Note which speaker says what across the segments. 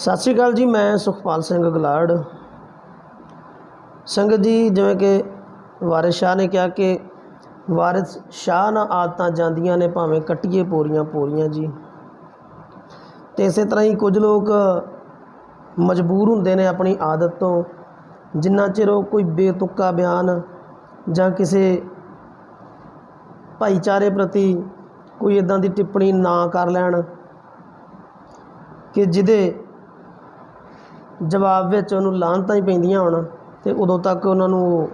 Speaker 1: ਸਤਿ ਸ਼੍ਰੀ ਅਕਾਲ ਜੀ, ਮੈਂ ਸੁਖਪਾਲ ਸਿੰਘ ਗਲਾੜ ਸੰਗਤ ਜੀ, ਜਿਵੇਂ ਕਿ ਵਾਰਿਸ ਸ਼ਾਹ ਨੇ ਕਿਹਾ ਕਿ ਵਾਰਿਸ ਸ਼ਾਹ ਨਾਲ ਆਦਤਾਂ ਜਾਂਦੀਆਂ ਨੇ, ਭਾਵੇਂ ਕੱਟੀਏ ਪੋਰੀਆਂ ਪੋਰੀਆਂ ਜੀ। ਤੇ ਇਸੇ ਤਰ੍ਹਾਂ ਹੀ ਕੁਝ ਲੋਕ ਮਜਬੂਰ ਹੁੰਦੇ ਨੇ ਆਪਣੀ ਆਦਤ ਤੋਂ, ਜਿੰਨਾ ਚਿਰ ਉਹ ਕੋਈ ਬੇਤੁੱਕਾ ਬਿਆਨ ਜਾਂ ਕਿਸੇ ਭਾਈਚਾਰੇ ਪ੍ਰਤੀ ਕੋਈ ਇਦਾਂ ਦੀ ਟਿੱਪਣੀ ਨਾ ਕਰ ਲੈਣ ਕਿ ਜਿਹਦੇ ਜਵਾਬ ਵਿੱਚ ਉਹਨੂੰ ਲਾਹਨਤਾਂ ਹੀ ਪੈਂਦੀਆਂ ਹੋਣ ਅਤੇ ਉਦੋਂ ਤੱਕ ਉਹਨਾਂ ਨੂੰ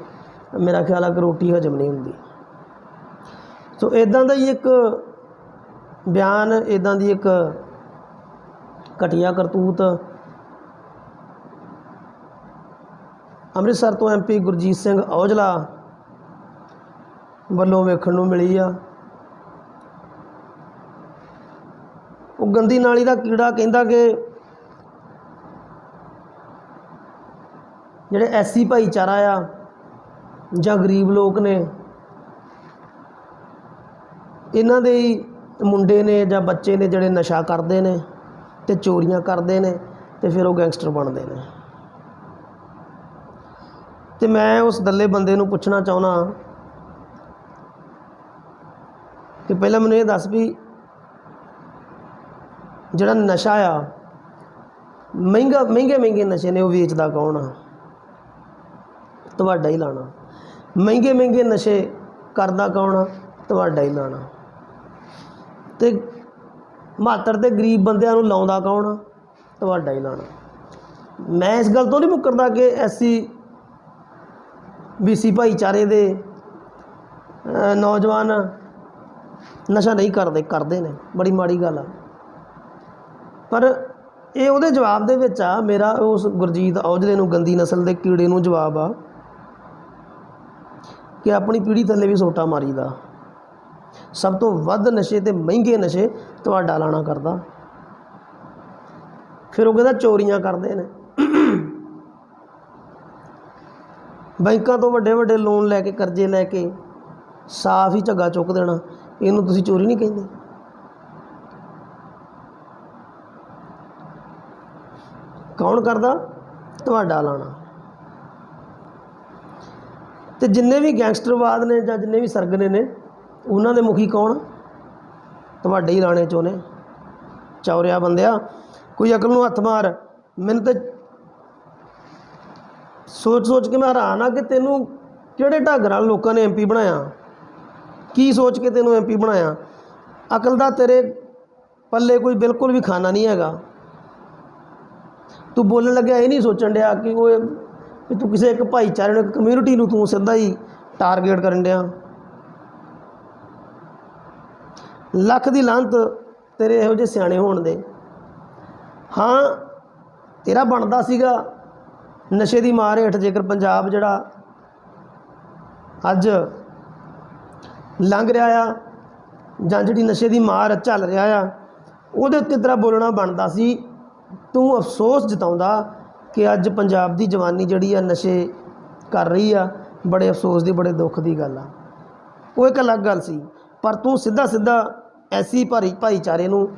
Speaker 1: ਮੇਰਾ ਖਿਆਲ ਆ ਕਿ ਰੋਟੀ ਹਜਮ ਨਹੀਂ ਹੁੰਦੀ। ਸੋ ਇਦਾਂ ਦਾ ਹੀ ਇੱਕ ਬਿਆਨ ਇਦਾਂ ਦੀ ਇੱਕ ਘਟੀਆ ਕਰਤੂਤ ਅੰਮ੍ਰਿਤਸਰ ਤੋਂ ਐਮਪੀ ਗੁਰਜੀਤ ਸਿੰਘ ਔਜਲਾ ਵੱਲੋਂ ਵੇਖਣ ਨੂੰ ਮਿਲੀ ਆ। ਉਹ ਗੰਦੀ ਨਾਲੀ ਦਾ ਕੀੜਾ ਕਹਿੰਦਾ ਕਿ ਜਿਹੜੇ ਐਸੀ ਭਾਈਚਾਰਾ ਆ ਜਾਂ ਗਰੀਬ ਲੋਕ ਨੇ, ਇਹਨਾਂ ਦੇ ਹੀ ਮੁੰਡੇ ਨੇ ਜਾਂ ਬੱਚੇ ਨੇ ਜਿਹੜੇ ਨਸ਼ਾ ਕਰਦੇ ਨੇ ਤੇ ਚੋਰੀਆਂ ਕਰਦੇ ਨੇ ਤੇ ਫਿਰ ਉਹ ਗੈਂਗਸਟਰ ਬਣਦੇ ਨੇ। ਤੇ ਮੈਂ ਉਸ ਦੱਲੇ ਬੰਦੇ ਨੂੰ ਪੁੱਛਣਾ ਚਾਹੁੰਦਾ ਕਿ ਪਹਿਲਾਂ ਮੈਨੂੰ ਇਹ ਦੱਸ ਵੀ ਜਿਹੜਾ ਨਸ਼ਾ ਆ, ਮਹਿੰਗਾ ਮਹਿੰਗੇ ਮਹਿੰਗੇ ਨਸ਼ੇ ਨੇ ਉਹ ਵੇਚਦਾ ਕੌਣ ਆ? ਤੁਹਾਡਾ ਹੀ ਲਾਣਾ। ਮਹਿੰਗੇ ਮਹਿੰਗੇ ਨਸ਼ੇ ਕਰਦਾ ਕੌਣ ਆ? ਤੁਹਾਡਾ ਹੀ ਲਾਣਾ। ਤੇ ਮਾਤਰ ਤੇ ਗਰੀਬ ਬੰਦਿਆਂ ਨੂੰ ਲਾਉਂਦਾ ਕੌਣ ਤੁਹਾਡਾ ਹੀ ਲਾਣਾ। ਮੈਂ ਇਸ ਗੱਲ ਤੋਂ ਨਹੀਂ ਮੁੱਕਰਦਾ ਕਿ ਐਸੀ ਬੀਸੀ ਭਾਈਚਾਰੇ ਦੇ ਨੌਜਵਾਨ ਨਸ਼ਾ ਨਹੀਂ ਕਰਦੇ ਕਰਦੇ ਨੇ। ਬੜੀ ਮਾੜੀ ਗੱਲ ਆ। ਪਰ ਇਹ ਉਹਦੇ ਜਵਾਬ ਦੇ ਵਿੱਚ ਆ, ਮੇਰਾ ਉਸ ਗੁਰਜੀਤ ਔਜਲੇ ਨੂੰ, ਗੰਦੀ ਨਸਲ ਦੇ ਕੀੜੇ ਨੂੰ ਜਵਾਬ ਆ। ਕਿ ਆਪਣੀ ਪੀੜ੍ਹੀ ਥੱਲੇ ਵੀ ਸੋਟਾ ਮਾਰੀਦਾ। ਸਭ ਤੋਂ ਵੱਧ ਨਸ਼ੇ ਤੇ ਮਹਿੰਗੇ ਨਸ਼ੇ ਤੁਹਾਡਾ ਲਾਣਾ ਕਰਦਾ। ਫਿਰ ਉਹ ਕਹਿੰਦਾ ਚੋਰੀਆਂ ਕਰਦੇ ਨੇ। ਬੈਂਕਾਂ ਤੋਂ ਵੱਡੇ ਵੱਡੇ ਲੋਨ ਲੈ ਕੇ, ਕਰਜ਼ੇ ਲੈ ਕੇ ਸਾਫ਼ ਹੀ ਝੱਗਾ ਚੁੱਕ ਦੇਣਾ, ਇਹਨੂੰ ਤੁਸੀਂ ਚੋਰੀ ਨਹੀਂ ਕਹਿੰਦੇ। ਕੌਣ ਕਰਦਾ? ਤੁਹਾਡਾ ਲਾਣਾ। ਤੇ ਜਿੰਨੇ ਵੀ ਗੈਂਗਸਟਰਵਾਦ ਨੇ ਜਾਂ ਜਿੰਨੇ ਵੀ ਸਰਗਨੇ ਨੇ, ਉਹਨਾਂ ਦੇ ਮੁਖੀ ਕੌਣ? ਤੁਹਾਡੇ ਹੀ ਲਾਣੇ ਚੋਂ ਨੇ। ਚੌਰਿਆ ਬੰਦਿਆ, ਕੋਈ ਅਕਲ ਨੂੰ ਹੱਥ ਮਾਰ। ਮੈਨੂੰ ਤੇ ਸੋਚ ਸੋਚ ਕੇ ਮੈਂ ਹੈਰਾਨ ਆ ਕਿ ਤੈਨੂੰ ਕਿਹੜੇ ਢੰਗ ਨਾਲ ਲੋਕਾਂ ਨੇ ਐਮਪੀ ਬਣਾਇਆ? ਕੀ ਸੋਚ ਕੇ ਤੈਨੂੰ ਐਮਪੀ ਬਣਾਇਆ? ਅਕਲ ਦਾ ਤੇਰੇ ਪੱਲੇ ਕੋਈ ਬਿਲਕੁਲ ਵੀ ਖਾਨਾ ਨਹੀਂ ਹੈਗਾ। ਤੂੰ ਬੋਲਣ ਲੱਗਿਆ, ਇਹ ਨਹੀਂ ਸੋਚਣ ਡਿਆ ਕਿ ਉਹ ਵੀ ਤੂੰ ਕਿਸੇ ਇੱਕ ਭਾਈਚਾਰੇ ਨੂੰ, ਇੱਕ ਕਮਿਊਨਿਟੀ ਨੂੰ ਤੂੰ ਸਿੱਧਾ ਹੀ ਟਾਰਗੇਟ ਕਰਨ ਡਿਆ। ਲੱਖ ਦੀ ਲਾਂਤ ਤੇਰੇ ਇਹੋ ਜਿਹੇ ਸਿਆਣੇ ਹੋਣ ਦੇ। ਹਾਂ, ਤੇਰਾ ਬਣਦਾ ਸੀਗਾ ਨਸ਼ੇ ਦੀ ਮਾਰ ਹੇਠ, ਜੇਕਰ ਪੰਜਾਬ ਜਿਹੜਾ ਅੱਜ ਲੰਘ ਰਿਹਾ ਆ ਜਾਂ ਜਿਹੜੀ ਨਸ਼ੇ ਦੀ ਮਾਰ ਚੱਲ ਰਿਹਾ ਆ, ਉਹਦੇ ਉੱਤੇ ਤੇਰਾ ਬੋਲਣਾ ਬਣਦਾ ਸੀ। ਤੂੰ ਅਫਸੋਸ ਜਤਾਉਂਦਾ ਕਿ ਅੱਜ ਪੰਜਾਬ ਦੀ ਜਵਾਨੀ ਜਿਹੜੀ ਆ ਨਸ਼ੇ ਕਰ ਰਹੀ ਆ, ਬੜੇ ਅਫਸੋਸ ਦੀ, ਬੜੇ ਦੁੱਖ ਦੀ ਗੱਲ ਆ। ਉਹ ਇੱਕ ਅਲੱਗ ਗੱਲ ਸੀ। ਪਰ ਤੂੰ ਸਿੱਧਾ ਸਿੱਧਾ ਐਸੀ ਭਾਰੀ ਭਾਈਚਾਰੇ ਨੂੰ,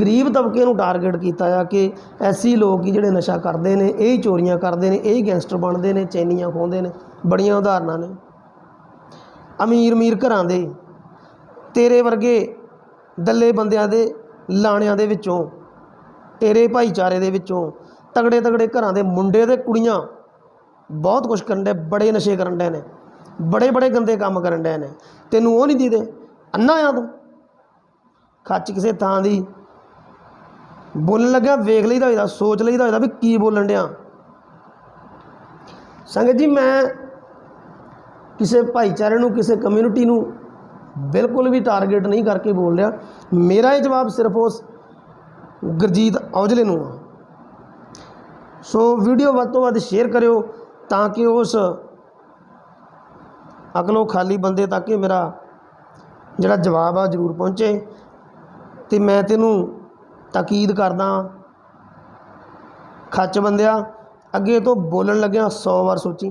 Speaker 1: ਗਰੀਬ ਤਬਕੇ ਨੂੰ ਟਾਰਗੇਟ ਕੀਤਾ ਆ ਕਿ ਐਸੀ ਲੋਕ ਹੀ ਜਿਹੜੇ ਨਸ਼ਾ ਕਰਦੇ ਨੇ, ਇਹ ਹੀ ਚੋਰੀਆਂ ਕਰਦੇ ਨੇ, ਇਹ ਹੀ ਗੈਂਗਸਟਰ ਬਣਦੇ ਨੇ, ਚੈਨੀਆਂ ਖੋਹਦੇ ਨੇ, ਬੜੀਆਂ ਉਦਾਹਰਨਾਂ ਨੇ। ਅਮੀਰ ਅਮੀਰ ਘਰਾਂ ਦੇ, ਤੇਰੇ ਵਰਗੇ ਦੱਲੇ ਬੰਦਿਆਂ ਦੇ ਲਾਣਿਆਂ ਦੇ ਵਿੱਚੋਂ, ਤੇਰੇ ਭਾਈਚਾਰੇ ਦੇ ਵਿੱਚੋਂ ਤਗੜੇ ਤਗੜੇ ਘਰਾਂ ਦੇ ਮੁੰਡੇ ਤੇ ਕੁੜੀਆਂ ਬਹੁਤ ਕੁਝ ਕਰਨ ਦੇ ਬੜੇ ਨਸ਼ੇ ਕਰਨ ਦੇ ਨੇ ਬੜੇ ਬੜੇ ਗੰਦੇ ਕੰਮ ਕਰਨ ਦੇ ਨੇ। ਤੈਨੂੰ ਉਹ ਨਹੀਂ ਦੀਦੇ? ਅੰਨਾ ਆ ਤੂੰ? ਖੱਚ ਕਿਸੇ ਥਾਂ ਦੀ। ਬੋਲਣ ਲੱਗਿਆ, ਵੇਖ ਲਈਦਾ ਹੋਈਦਾ, ਸੋਚ ਲਈਦਾ ਹੋਈਦਾ ਵੀ ਕੀ ਬੋਲਣ ਡਿਆ। ਸੰਗਤ ਜੀ, ਮੈਂ ਕਿਸੇ ਭਾਈਚਾਰੇ ਨੂੰ, ਕਿਸੇ ਕਮਿਊਨਿਟੀ ਨੂੰ ਬਿਲਕੁਲ ਵੀ ਟਾਰਗੇਟ ਨਹੀਂ ਕਰਕੇ ਬੋਲ ਰਿਹਾ। ਮੇਰਾ ਇਹ ਜਵਾਬ ਸਿਰਫ ਉਸ ਗੁਰਜੀਤ ਔਜਲੇ ਨੂੰ ਆ। ਸੋ ਵੀਡੀਓ ਵੱਧ ਤੋਂ ਵੱਧ ਸ਼ੇਅਰ ਕਰਿਓ ਤਾਂ ਕਿ ਉਸ ਅਕਲੋਂ ਖਾਲੀ ਬੰਦੇ ਤੱਕ ਇਹ ਮੇਰਾ ਜਿਹੜਾ ਜਵਾਬ ਆ ਜ਼ਰੂਰ ਪਹੁੰਚੇ। ਤੇ ਮੈਂ ਤੈਨੂੰ ਤਾਕੀਦ ਕਰਦਾ ਖੱਚ ਬੰਦਿਆ, ਅੱਗੇ ਤੋਂ ਬੋਲਣ ਲੱਗਿਆ 100 ਵਾਰ ਸੋਚੀ।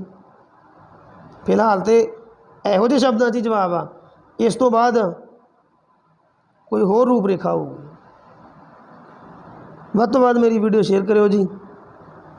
Speaker 1: ਫਿਲਹਾਲ ਤੇ ਇਹੋ ਜਿਹੇ ਸ਼ਬਦਾਂ 'ਚ ਹੀ ਜਵਾਬ ਆ। ਇਸ ਤੋਂ ਬਾਅਦ ਕੋਈ ਹੋਰ ਰੂਪ ਰੇਖਾ ਹੋਊਗੀ। ਵੱਧ ਤੋਂ ਵੱਧ ਮੇਰੀ ਵੀਡੀਓ ਸ਼ੇਅਰ ਕਰਿਓ ਜੀ।